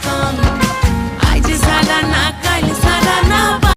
come.